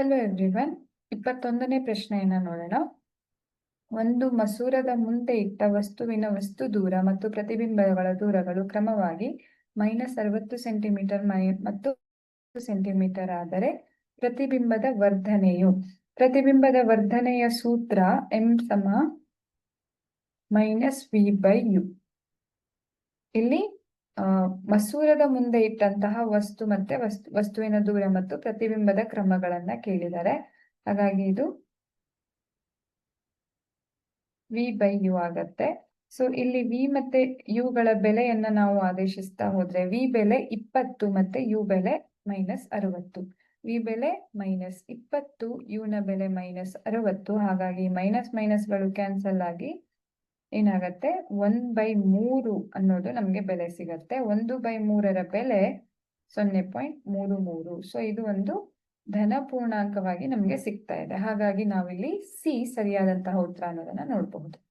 Hello everyone? ಇಪ್ಪತ್ತೊಂದನೇ ಪ್ರಶ್ನೆಯನ್ನ ನೋಡೋಣ. ಒಂದು ಮಸೂರದ ಮುಂದೆ ಇಟ್ಟ ವಸ್ತುವಿನ ವಸ್ತು ದೂರ ಮತ್ತು ಪ್ರತಿಬಿಂಬಗಳ ದೂರಗಳು ಕ್ರಮವಾಗಿ ಮೈನಸ್ ಅರವತ್ತು ಸೆಂಟಿಮೀಟರ್ ಮೈ ಮತ್ತು ಸೆಂಟಿಮೀಟರ್ ಆದರೆ ಪ್ರತಿಬಿಂಬದ ವರ್ಧನೆಯು. ಪ್ರತಿಬಿಂಬದ ವರ್ಧನೆಯ ಸೂತ್ರ ಎಂ ಸಮ ಮೈನಸ್ ವಿ ಬೈ ಯು ಇಲ್ಲಿ ಮಸೂರದ ಮುಂದೆ ಇಟ್ಟಂತಹ ವಸ್ತು ಮತ್ತೆ ವಸ್ತು, ವಸ್ತುವಿನ ದೂರ ಮತ್ತು ಪ್ರತಿಬಿಂಬದ ಕ್ರಮಗಳನ್ನ ಕೇಳಿದ್ದಾರೆ. ಹಾಗಾಗಿ ಇದು ವಿ ಬೈ ಯು ಆಗತ್ತೆ. ಸೊ ಇಲ್ಲಿ ವಿ ಮತ್ತೆ ಯುಗಳ ಬೆಲೆಯನ್ನ ನಾವು ಆದೇಶಿಸ್ತಾ ಹೋದ್ರೆ ವಿ ಬೆಲೆ ಇಪ್ಪತ್ತು ಮತ್ತೆ ಯು ಬೆಲೆ ಮೈನಸ್ ಅರವತ್ತು. ವಿ ಬೆಲೆ ಮೈನಸ್ ಇಪ್ಪತ್ತು ಯುನ ಬೆಲೆ ಮೈನಸ್ ಅರವತ್ತು. ಹಾಗಾಗಿ ಮೈನಸ್ ಮೈನಸ್ಗಳು ಕ್ಯಾನ್ಸಲ್ ಆಗಿ ಏನಾಗತ್ತೆ? ಒನ್ ಬೈ ಮೂರು ಅನ್ನೋದು ನಮಗೆ ಬೆಲೆ ಸಿಗತ್ತೆ. ಒಂದು ಬೈ ಮೂರರ ಬೆಲೆ ಸೊನ್ನೆ ಪಾಯಿಂಟ್ ಮೂರು ಮೂರು. ಸೊ ಇದು ಒಂದು ಧನ ಪೂರ್ಣಾಂಕವಾಗಿ ನಮಗೆ ಸಿಗ್ತಾ ಇದೆ. ಹಾಗಾಗಿ ನಾವಿಲ್ಲಿ ಸಿ ಸರಿಯಾದಂತಹ ಉತ್ತರ ಅನ್ನೋದನ್ನ ನೋಡಬಹುದು.